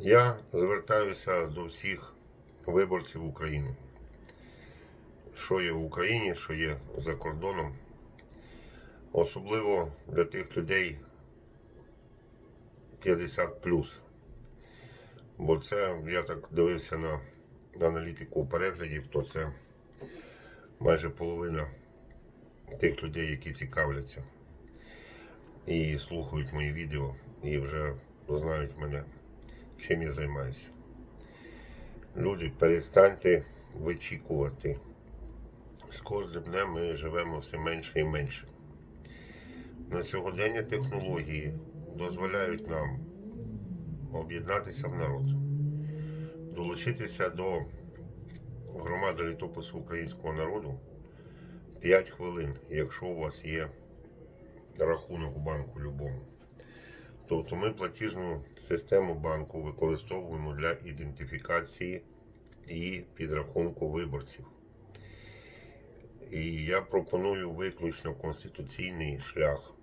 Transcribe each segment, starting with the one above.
Я звертаюся до всіх виборців України, що є в Україні, що є за кордоном, особливо для тих людей 50 Бо це, я так дивився на аналітику переглядів, то це майже половина тих людей, які цікавляться і слухають мої відео, і вже знають мене, чим я займаюся. Люди, перестаньте вичікувати. З кожним днем ми живемо все менше і менше. На сьогодення технології дозволяють нам об'єднатися в народ, долучитися до громади літопису українського народу 5 хвилин, якщо у вас є рахунок в банку любому. Тобто ми платіжну систему банку використовуємо для ідентифікації і підрахунку виборців. І я пропоную виключно конституційний шлях.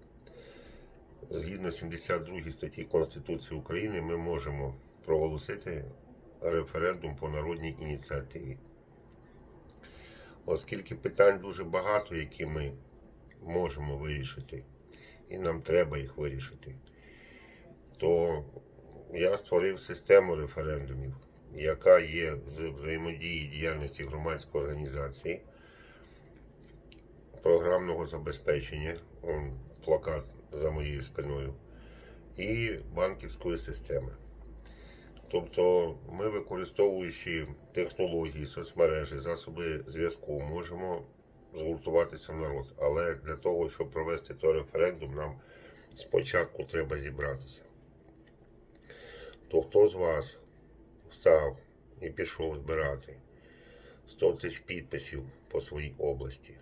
Згідно 72 статті Конституції України, ми можемо проголосити референдум по народній ініціативі. Оскільки питань дуже багато, які ми можемо вирішити, і нам треба їх вирішити, то я створив систему референдумів, яка є з взаємодії діяльності громадської організації, програмного забезпечення, он, плакат за моєю спиною, і банківської системи. Тобто ми, використовуючи технології, соцмережі, засоби зв'язку, можемо згуртуватися в народ. Але для того, щоб провести той референдум, нам спочатку треба зібратися. То хто з вас встав і пішов збирати 100 тисяч підписів по своїй області,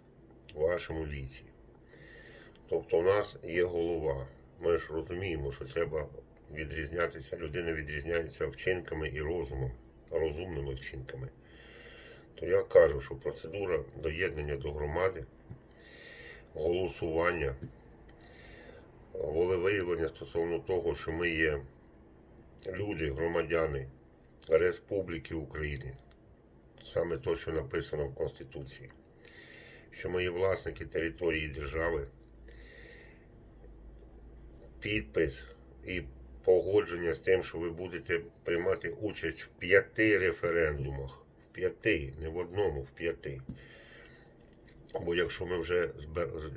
в вашому ліці? Тобто, у нас є голова. Ми ж розуміємо, що треба відрізнятися. Людина відрізняється вчинками і розумом, розумними вчинками. То я кажу, що процедура доєднання до громади, голосування, волевиявлення стосовно того, що ми є люди, громадяни Республіки України, саме те, що написано в Конституції, що є власники території держави, підпис і погодження з тим, що ви будете приймати участь в п'яти референдумах. В п'яти, не в одному, в п'яти. Бо якщо ми вже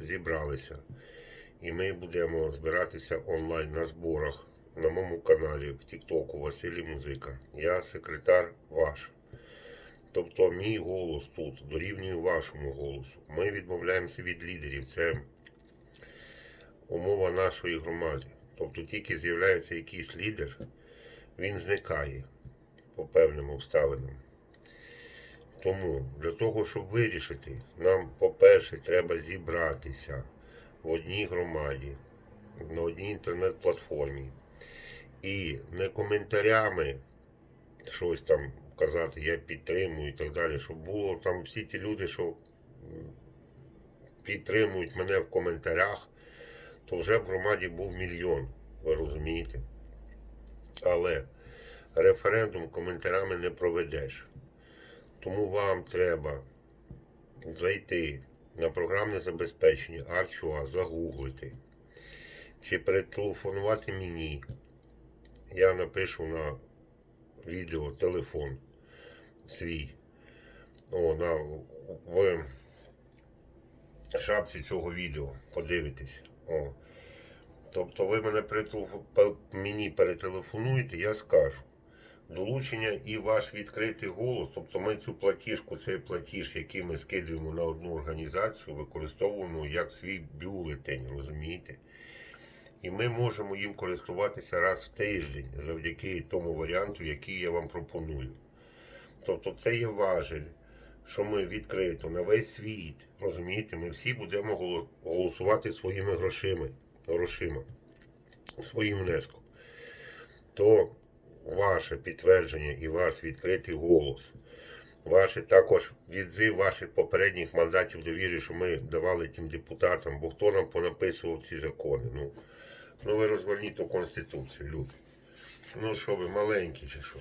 зібралися і ми будемо збиратися онлайн на зборах на моєму каналі в Тіктоку Василій Музика, я секретар ваш. Тобто мій голос тут дорівнює вашому голосу. Ми відмовляємося від лідерів. Це умова нашої громади. Тобто тільки з'являється якийсь лідер, він зникає по певним обставинам. Тому для того, щоб вирішити, нам, по-перше, треба зібратися в одній громаді, на одній інтернет-платформі. І не коментарями щось там казати, я підтримую і так далі, щоб було там всі ті люди, що підтримують мене в коментарях, то вже в громаді був мільйон, ви розумієте? Але референдум коментарями не проведеш. Тому вам треба зайти на програмне забезпечення Арчуа, загуглити чи перетелефонувати мені. Я напишу на відео телефон свій. О, на, в шапці цього відео. Подивитесь. О. Тобто ви мене мені перетелефонуєте, я скажу. Долучення і ваш відкритий голос, тобто ми цю платіжку, цей платіж, який ми скидуємо на одну організацію, використовуємо як свій бюлетень, розумієте? І ми можемо їм користуватися раз в тиждень завдяки тому варіанту, який я вам пропоную. Тобто це є важель, що ми відкрито на весь світ, розумієте, ми всі будемо голосувати своїми грошима, грошима своїм внеском. То ваше підтвердження і ваш відкритий голос, ваше також відзив ваших попередніх мандатів довіри, що ми давали тим депутатам, бо хто нам понаписував ці закони. Ну, ну ви розгорніть ту Конституцію, люди. Ну що ви, маленькі чи що?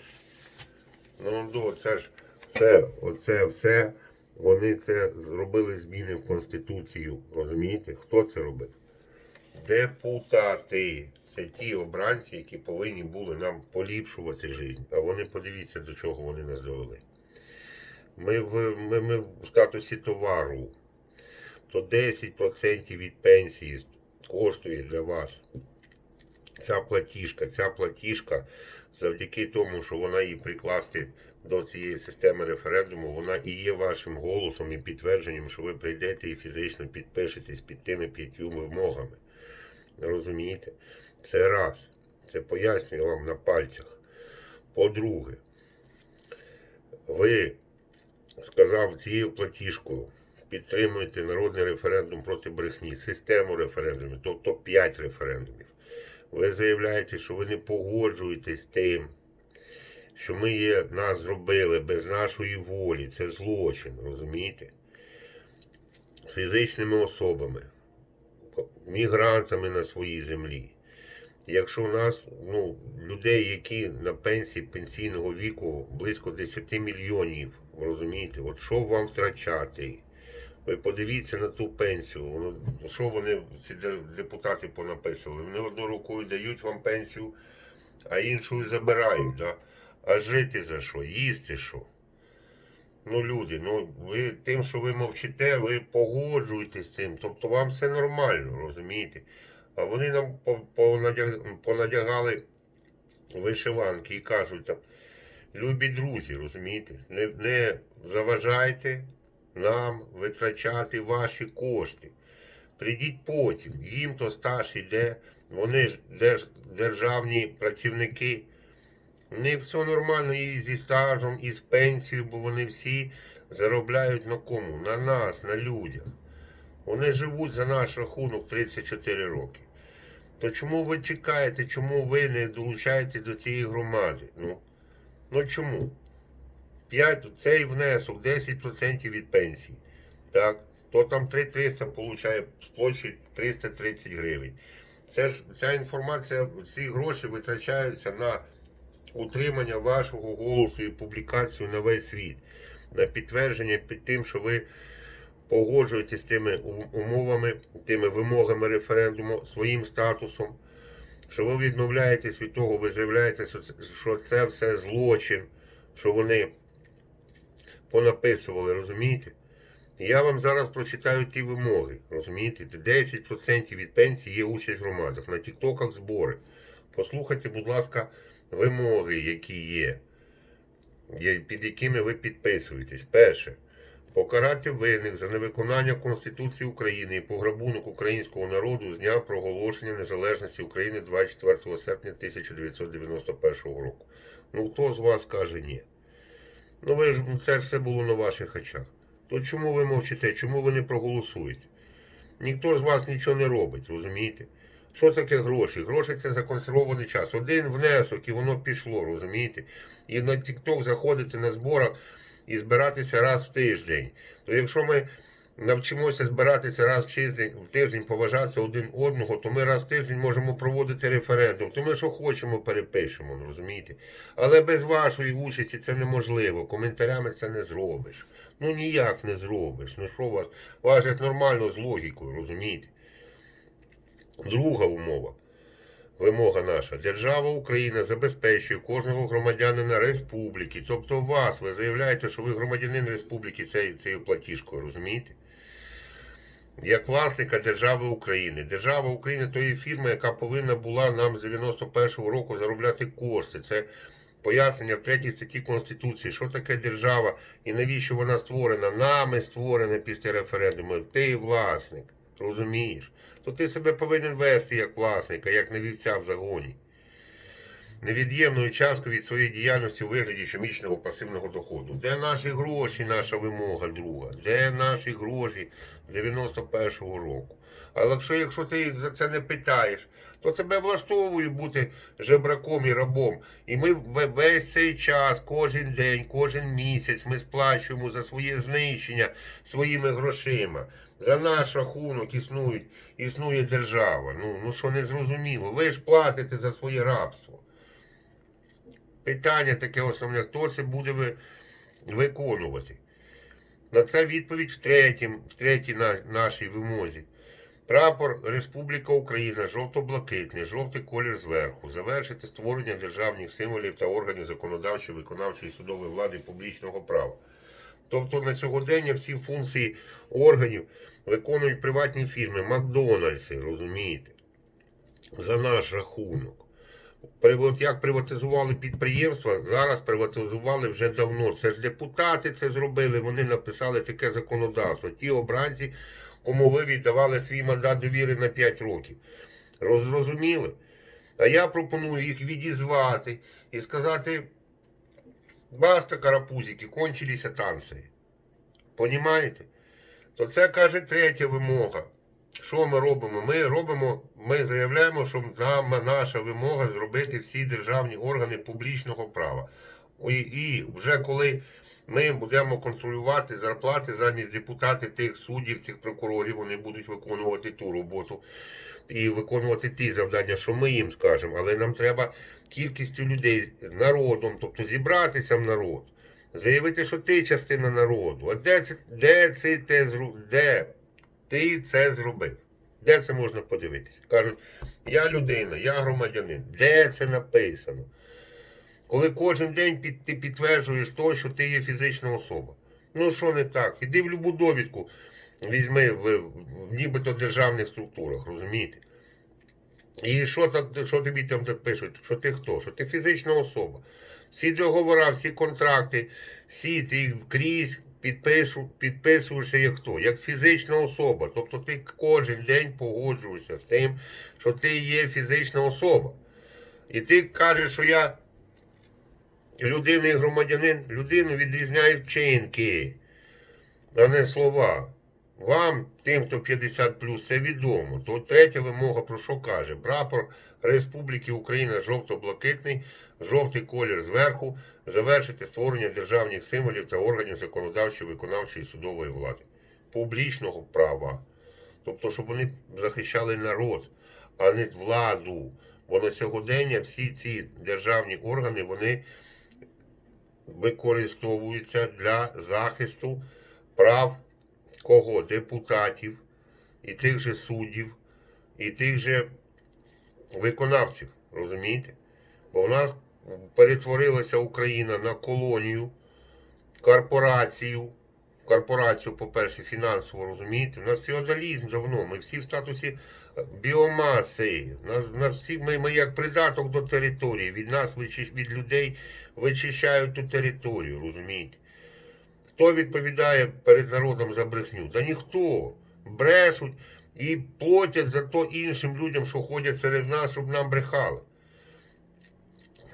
Ну, це ж все, оце все. Вони це зробили зміни в Конституцію. Розумієте? Хто це робив? Депутати. Це ті обранці, які повинні були нам поліпшувати життя. А вони подивіться, до чого вони нас довели. Ми в, ми, ми в статусі товару. То 10% від пенсії коштує для вас ця платіжка. Ця платіжка завдяки тому, що вона її прикласти до цієї системи референдуму, вона і є вашим голосом і підтвердженням, що ви прийдете і фізично підпишетесь під тими п'ятью вимогами. Розумієте? Це раз. Це пояснюю вам на пальцях. По-друге, ви сказав цією платіжкою підтримуєте народний референдум проти брехні, систему референдумів, тобто 5 референдумів. Ви заявляєте, що ви не погоджуєтесь з тим, що ми є, нас зробили без нашої волі. Це злочин, розумієте? Фізичними особами, мігрантами на своїй землі. Якщо у нас ну, людей, які на пенсії пенсійного віку близько 10 мільйонів, розумієте, от що вам втрачати? Ви подивіться на ту пенсію. Воно, що вони, ці депутати понаписували? Вони одною рукою дають вам пенсію, а іншою забирають. Да? А жити за що? Їсти що? Ну, люди, ну ви тим, що ви мовчите, ви погоджуєтесь з цим. Тобто вам все нормально, розумієте? А вони нам понадягали вишиванки і кажуть там, любі друзі, розумієте, не, не заважайте нам витрачати ваші кошти. Прийдіть потім, їм то стаж іде, вони ж державні працівники. Не все нормально і зі стажем, і з пенсією, бо вони всі заробляють на кому? На нас, на людях. Вони живуть за наш рахунок 34 роки. То чому ви чекаєте, чому ви не долучаєтесь до цієї громади? Ну, ну чому? 5, цей внесок 10% від пенсії. Так? То там 3300 получає площі 330 гривень. Це ж ця інформація, ці гроші витрачаються на утримання вашого голосу і публікацію на весь світ, на підтвердження під тим, що ви погоджуєтесь з тими умовами, тими вимогами референдуму, своїм статусом, що ви відмовляєтесь від того, ви заявляєте, що це все злочин, що вони понаписували, розумієте? Я вам зараз прочитаю ті вимоги, розумієте? 10% від пенсії є участь в громадах. На тіктоках збори. Послухайте, будь ласка, вимоги, які є, під якими ви підписуєтесь. Перше. Покарати винних за невиконання Конституції України і пограбунок українського народу з дня проголошення незалежності України 24 серпня 1991 року. Ну хто з вас каже ні? Ну ви ж це все було на ваших очах. То чому ви мовчите? Чому ви не проголосуєте? Ніхто ж з вас нічого не робить, розумієте? Що таке гроші? Гроші це законсервований час. Один внесок і воно пішло, розумієте? І на TikTok заходити на зборах і збиратися раз в тиждень. То якщо ми навчимося збиратися раз в тиждень, в тиждень поважати один одного, то ми раз в тиждень можемо проводити референдум. То ми що хочемо, перепишемо, розумієте? Але без вашої участі це неможливо. Коментарями це не зробиш. Ну ніяк не зробиш. Ну що вас? Вас же нормально з логікою, розумієте? Друга умова. Вимога наша. Держава Україна забезпечує кожного громадянина республіки. Тобто вас, ви заявляєте, що ви громадянин республіки цією платіжкою, розумієте? Як власника держави України. Держава України то є фірма, яка повинна була нам з 91-го року заробляти кошти. Це пояснення в третій статті Конституції, що таке держава і навіщо вона створена. Нами створена після референдуму. Ти власник. Розумієш? То ти себе повинен вести як власника, як не вівця в загоні. Невід'ємною часткою від своєї діяльності у вигляді щомісячного пасивного доходу. Де наші гроші, наша вимога друга? Де наші гроші 91-го року? Але якщо, якщо ти за це не питаєш, то тебе влаштовує бути жебраком і рабом. І ми весь цей час, кожен день, кожен місяць ми сплачуємо за своє знищення своїми грошима. За наш рахунок існують, існує держава. Ну, ну що не зрозуміло. Ви ж платите за своє рабство. Питання таке основне, хто це буде виконувати? На це відповідь в, третім, в третій нашій вимозі. Прапор Республіка Україна, жовто-блакитний, жовтий колір зверху. Завершити створення державних символів та органів законодавчої, виконавчої судової влади публічного права. Тобто на сьогодення всі функції органів виконують приватні фірми, Макдональдси, розумієте, за наш рахунок. Як приватизували підприємства, зараз приватизували вже давно. Це ж депутати це зробили, вони написали таке законодавство. Ті обранці, кому ви віддавали свій мандат довіри на 5 років. Роз- Зрозуміли? А я пропоную їх відізвати і сказати: баста, карапузики, кончилися танці. Понімаєте? То це каже третя вимога. Що ми робимо? Ми робимо, ми заявляємо, що нам наша вимога зробити всі державні органи публічного права. І, і вже коли ми будемо контролювати зарплати замість депутатів тих суддів, тих прокурорів, вони будуть виконувати ту роботу і виконувати ті завдання, що ми їм скажемо. Але нам треба кількістю людей, народом, тобто зібратися в народ, заявити, що ти частина народу. А де це, де це те де ти це зробив? Де це можна подивитися? Кажуть, я людина, я громадянин. Де це написано? Коли кожен день під, ти підтверджуєш то, що ти є фізична особа. Ну що не так? Іди в любу довідку візьми в, в нібито державних структурах, розумієте? І що, що тобі там пишуть? Що ти хто? Що ти фізична особа. Всі договори, всі контракти, всі ти крізь підпишу, підписуєшся як хто? Як фізична особа. Тобто ти кожен день погоджуєшся з тим, що ти є фізична особа. І ти кажеш, що я людина і громадянин, людину відрізняє вчинки, а не слова. Вам, тим, хто 50 це відомо. То третя вимога про що каже? Прапор Республіки Україна жовто-блакитний, жовтий колір зверху, завершити створення державних символів та органів законодавчої, виконавчої і судової влади. Публічного права. Тобто, щоб вони захищали народ, а не владу. Бо на сьогодення всі ці державні органи вони використовуються для захисту прав кого? Депутатів, і тих же суддів, і тих же виконавців. Розумієте? Бо в нас перетворилася Україна на колонію, корпорацію. Корпорацію, по-перше, фінансово, розумієте? У нас феодалізм давно. Ми всі в статусі е, біомаси. Нас, нас всі, ми, ми як придаток до території. Від нас від людей вичищають ту територію, розумієте? Хто відповідає перед народом за брехню? Да ніхто. Брешуть і платять за то іншим людям, що ходять серед нас, щоб нам брехали.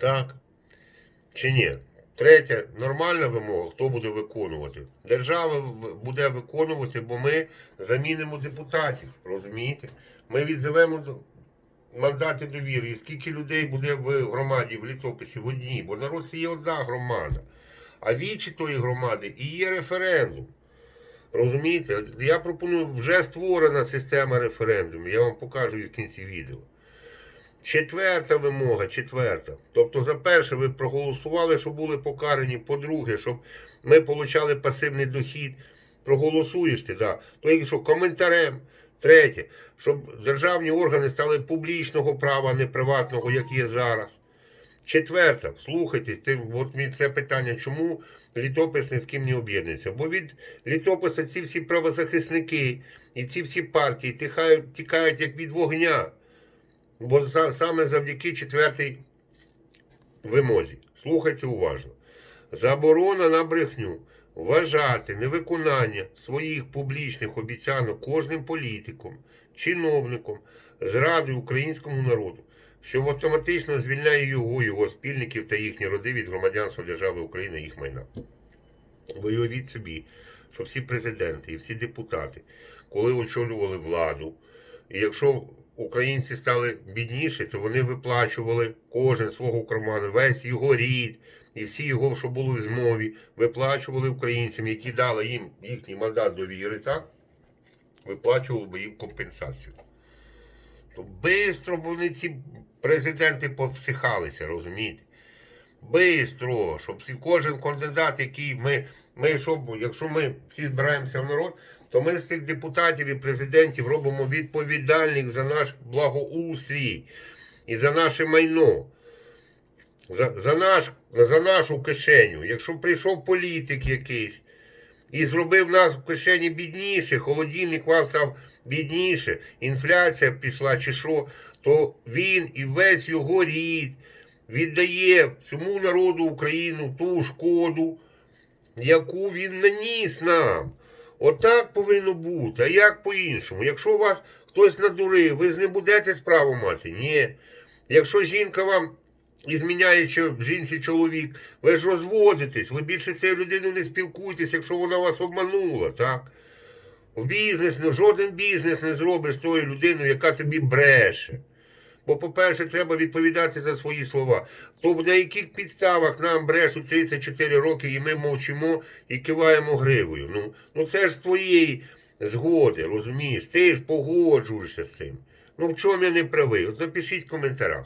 Так? Чи ні? Третя нормальна вимога, хто буде виконувати? Держава буде виконувати, бо ми замінимо депутатів. Розумієте? Ми відзовемо мандати довіри. І скільки людей буде в громаді, в літописі, в одній, бо народ це є одна громада. А вічі тої громади і є референдум. Розумієте? Я пропоную вже створена система референдумів. Я вам покажу в кінці відео. Четверта вимога, четверта. Тобто, за перше, ви проголосували, щоб були покарані. По-друге, щоб ми отримали пасивний дохід. Проголосуєш ти, да. То якщо коментарем. Третє, щоб державні органи стали публічного права, а не приватного, як є зараз. Четверта, слухайте, от мені це питання, чому літопис ні з ким не об'єднується? Бо від літописа ці всі правозахисники і ці всі партії тікають, тікають як від вогня. Бо саме завдяки четвертій вимозі. Слухайте уважно. Заборона на брехню. Вважати невиконання своїх публічних обіцянок кожним політиком, чиновником, зрадою українському народу, що автоматично звільняє його, його спільників та їхні роди від громадянства держави України і їх майна. Ви уявіть собі, що всі президенти і всі депутати, коли очолювали владу, і якщо українці стали бідніші, то вони виплачували кожен свого карману, весь його рід і всі його, що були в змові, виплачували українцям, які дали їм їхній мандат довіри, так? Виплачували би їм компенсацію. То швидко вони ці президенти повсихалися, розумієте? Бистро, щоб кожен кандидат, який ми, ми щоб, якщо ми всі збираємося в народ, то ми з цих депутатів і президентів робимо відповідальних за наш благоустрій і за наше майно. За, за, наш, за нашу кишеню. Якщо прийшов політик якийсь і зробив нас в кишені бідніше, холодильник вас став бідніше, інфляція пішла чи що, то він і весь його рід віддає всьому народу України ту шкоду, яку він наніс нам. Отак повинно бути. А як по-іншому? Якщо вас хтось надурив, ви з ним будете справу мати? Ні. Якщо жінка вам і зміняє чи жінці чоловік, ви ж розводитесь, ви більше цією людиною не спілкуєтесь, якщо вона вас обманула, так? В бізнес, ну, жоден бізнес не зробиш тою людиною, яка тобі бреше. Бо, по-перше, треба відповідати за свої слова. То на яких підставах нам брешуть 34 роки, і ми мовчимо і киваємо гривою. Ну, ну це ж з твоєї згоди, розумієш? Ти ж погоджуєшся з цим. Ну в чому я не правий? От напишіть в коментарях.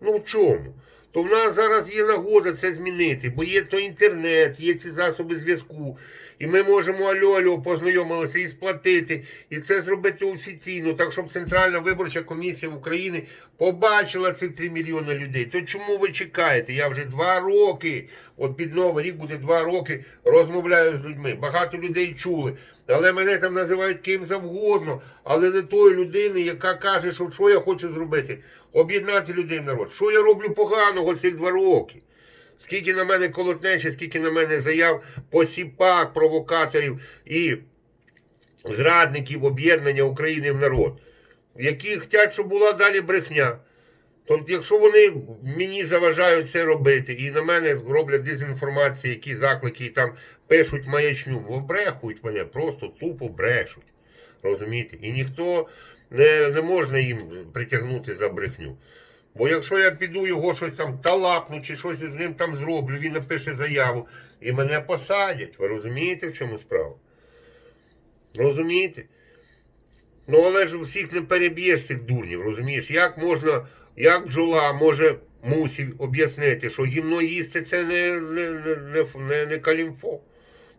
Ну в чому? То в нас зараз є нагода це змінити, бо є то інтернет, є ці засоби зв'язку. І ми можемо альо-альо познайомилися і сплатити, і це зробити офіційно, так щоб Центральна виборча комісія України побачила цих 3 мільйони людей. То чому ви чекаєте? Я вже два роки, от під Новий рік буде два роки, розмовляю з людьми. Багато людей чули. Але мене там називають ким завгодно, але не тої людини, яка каже, що що я хочу зробити. Об'єднати людей народ. Що я роблю поганого цих два роки? Скільки на мене колотнечі, скільки на мене заяв, посіпак, провокаторів і зрадників об'єднання України в народ, які хочуть, щоб була далі брехня. Тобто, якщо вони мені заважають це робити, і на мене роблять дезінформацію, які заклики і там пишуть маячню, брехують мене, просто тупо брешуть. Розумієте? І ніхто не, не можна їм притягнути за брехню. Бо якщо я піду його щось там талапну чи щось з ним там зроблю, він напише заяву і мене посадять. Ви розумієте, в чому справа? Розумієте? Ну, але ж всіх не переб'єш цих дурнів, розумієш? Як можна, як бджола може мусі об'яснити, що гімно їсти це не, не, не, не, не, не калімфо?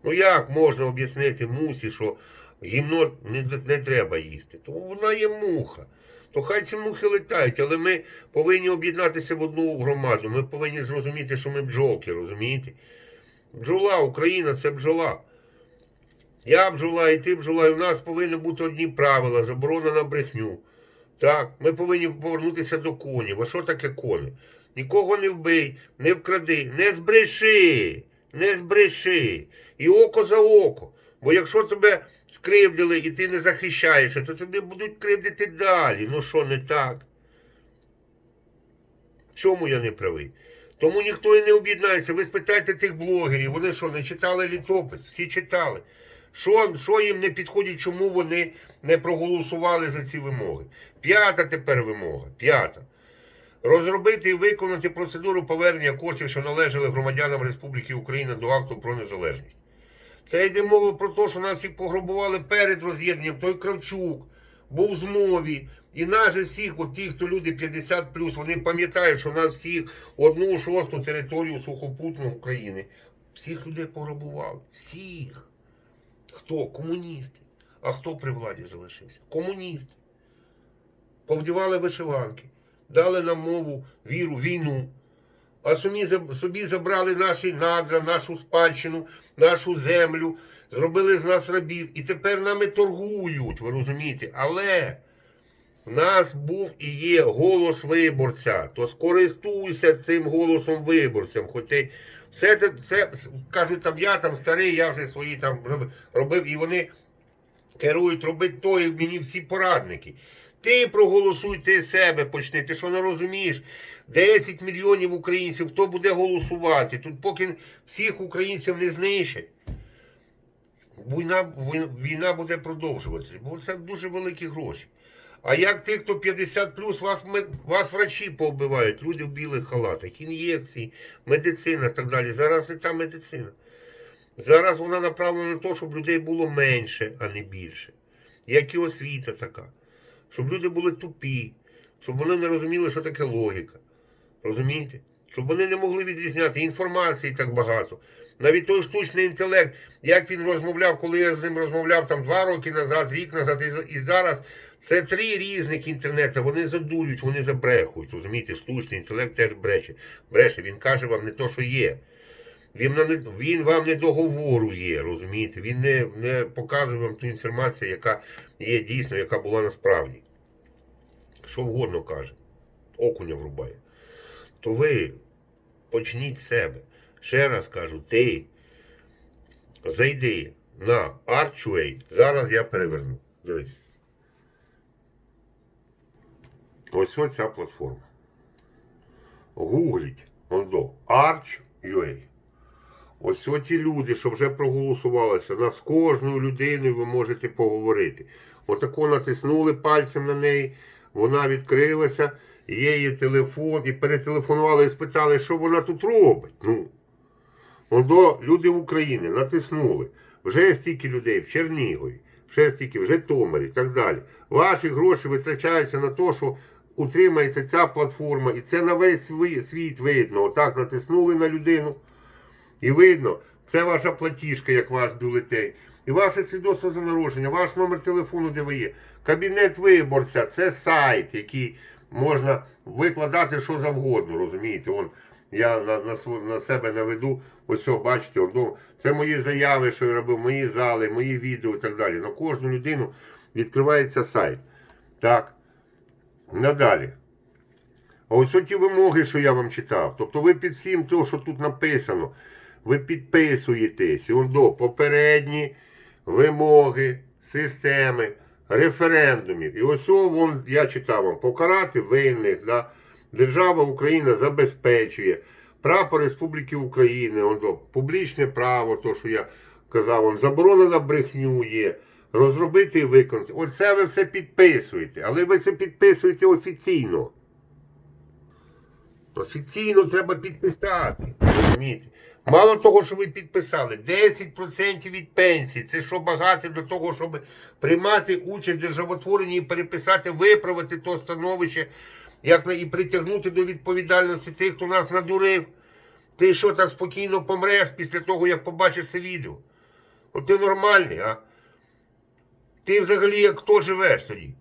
Ну як можна об'яснити мусі, що гімно не, не треба їсти? То вона є муха. То хай ці мухи летають, але ми повинні об'єднатися в одну громаду. Ми повинні зрозуміти, що ми бджолки, розумієте? Бджола, Україна це бджола. Я бджола, і ти бджола, і в нас повинні бути одні правила, заборона на брехню. Так, ми повинні повернутися до конів. А що таке кони? Нікого не вбий, не вкради, не збреши, не збреши. І око за око. Бо якщо тебе скривдили і ти не захищаєшся, то тобі будуть кривдити далі. Ну що не так? Чому я не правий? Тому ніхто і не об'єднається. Ви спитайте тих блогерів, вони що, не читали літопис? Всі читали. Що, що їм не підходить, чому вони не проголосували за ці вимоги? П'ята тепер вимога. П'ята. Розробити і виконати процедуру повернення коштів, що належали громадянам Республіки Україна до акту про незалежність. Це йде мова про те, що нас їх пограбували перед роз'єднанням. Той Кравчук був в змові. І нас всіх, от ті, хто люди 50 вони пам'ятають, що нас всіх одну шосту територію сухопутну України. Всіх людей пограбували. Всіх. Хто? Комуністи. А хто при владі залишився? Комуністи. Повдівали вишиванки, дали нам мову, віру, війну. А собі, забрали наші надра, нашу спадщину, нашу землю, зробили з нас рабів. І тепер нами торгують, ви розумієте? Але в нас був і є голос виборця. То скористуйся цим голосом виборцям. Хоч ти все це, це кажуть, там я там старий, я вже свої там робив, і вони керують робити то, і мені всі порадники. Ти проголосуй, ти себе почни. Ти що не розумієш? 10 мільйонів українців, хто буде голосувати? Тут поки всіх українців не знищать. Війна, війна буде продовжуватися, бо це дуже великі гроші. А як тих, хто 50 вас вас врачі повбивають, люди в білих халатах, ін'єкції, медицина і так далі. Зараз не та медицина. Зараз вона направлена на те, щоб людей було менше, а не більше. Як і освіта така. Щоб люди були тупі, щоб вони не розуміли, що таке логіка. Розумієте? щоб вони не могли відрізняти інформації так багато. Навіть той штучний інтелект, як він розмовляв, коли я з ним розмовляв там два роки назад, рік назад і, зараз. Це три різних інтернету. Вони задують, вони забрехують. Розумієте, штучний інтелект теж бреше. Бреше. Він каже вам не то, що є. Він, він вам не договорює, розумієте? Він не, не показує вам ту інформацію, яка є дійсно, яка була насправді. Що вгодно каже, окуня врубає. То ви почніть з себе. Ще раз кажу, ти зайди на Archway. Зараз я переверну. Дивись. Ось оця платформа. Гугліть. Ондо. Arch.ua. Ось оті люди, що вже проголосувалися, на з кожною людиною ви можете поговорити. Отако натиснули пальцем на неї, вона відкрилася, є її телефон, і перетелефонували і спитали, що вона тут робить. Ну, Ондо люди в Україні натиснули. Вже стільки людей в Чернігові, ще стільки в Житомирі і так далі. Ваші гроші витрачаються на те, що утримається ця платформа, і це на весь світ видно. Отак натиснули на людину. І видно, це ваша платіжка, як ваш бюлетень. І ваше свідоцтво за народження, ваш номер телефону, де ви є. Кабінет виборця це сайт, який можна викладати що завгодно, розумієте? Он, я на, на, на себе наведу, ось бачите, он, ну, це мої заяви, що я робив, мої зали, мої відео і так далі. На кожну людину відкривається сайт. Так. Надалі. А ось ті вимоги, що я вам читав. Тобто ви під всім то, що тут написано, ви підписуєтесь. До попередні вимоги, системи, референдумів. І ось вон, я читав вам, покарати винних. Да? Держава Україна забезпечує. Прапор Республіки України, он до, публічне право, то, що я казав, он, заборона на брехню є. Розробити і виконати. Оце ви все підписуєте, але ви це підписуєте офіційно. Офіційно треба підписати. Розумієте? Мало того, що ви підписали, 10% від пенсії. Це що багато для того, щоб приймати участь в державотворенні і переписати, виправити то становище, як і притягнути до відповідальності тих, хто нас надурив. Ти що так спокійно помреш після того, як побачиш це відео? От ти нормальний, а? Ти взагалі як хто живеш тоді?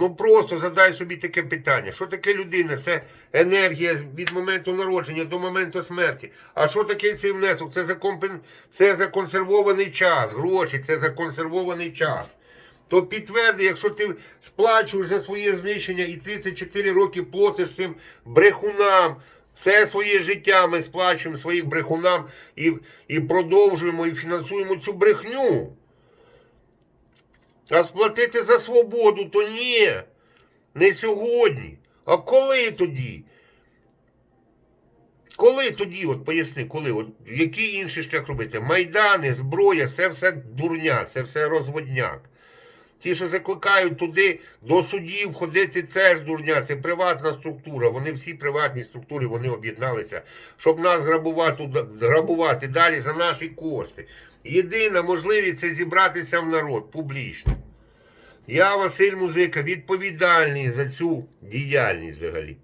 Ну просто задай собі таке питання. Що таке людина? Це енергія від моменту народження до моменту смерті. А що таке цей внесок? Це, закомпен... це законсервований час. Гроші, це законсервований час. То підтверди, якщо ти сплачуєш за своє знищення і 34 роки платиш цим брехунам. Все своє життя ми сплачуємо своїм брехунам і, і продовжуємо і фінансуємо цю брехню. А сплатити за свободу то ні. Не сьогодні. А коли тоді? Коли тоді, от поясни, коли? От який інший шлях робити? Майдани, зброя, це все дурня, це все розводняк. Ті, що закликають туди до судів ходити, це ж дурня, це приватна структура. Вони всі приватні структури вони об'єдналися, щоб нас грабувати, грабувати далі за наші кошти. Єдина можливість це зібратися в народ публічно. Я, Василь Музика, відповідальний за цю діяльність взагалі.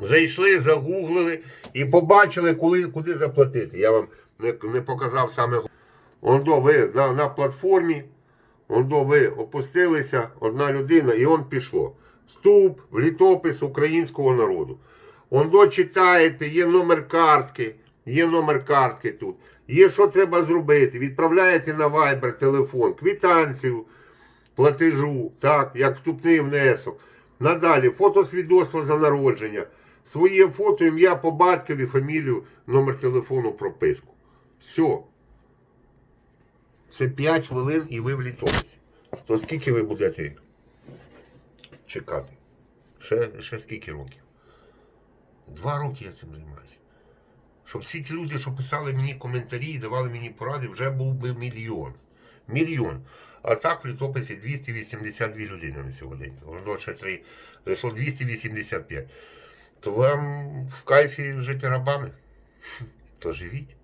Зайшли, загуглили і побачили, коли, куди заплатити. Я вам не, не показав саме. Ондо ви на, на платформі, ондо ви опустилися, одна людина, і он пішло. Вступ в літопис українського народу. Ондо читаєте, є номер картки, є номер картки тут. Є що треба зробити. Відправляєте на Viber телефон, квитанцію платежу, так, як вступний внесок. Надалі фотосвідоцтво за народження, своє фото, ім'я по батькові, фамілію, номер телефону, прописку. Все. Це 5 хвилин і ви в літописі. То скільки ви будете чекати? Ще, ще скільки років? Два роки я цим займаюся. Щоб всі ті люди, що писали мені коментарі і давали мені поради, вже був би мільйон. Мільйон. А так в літописі 282 людини на сьогодні. Воно ще три. Зайшло 285. То вам в кайфі жити рабами? То живіть.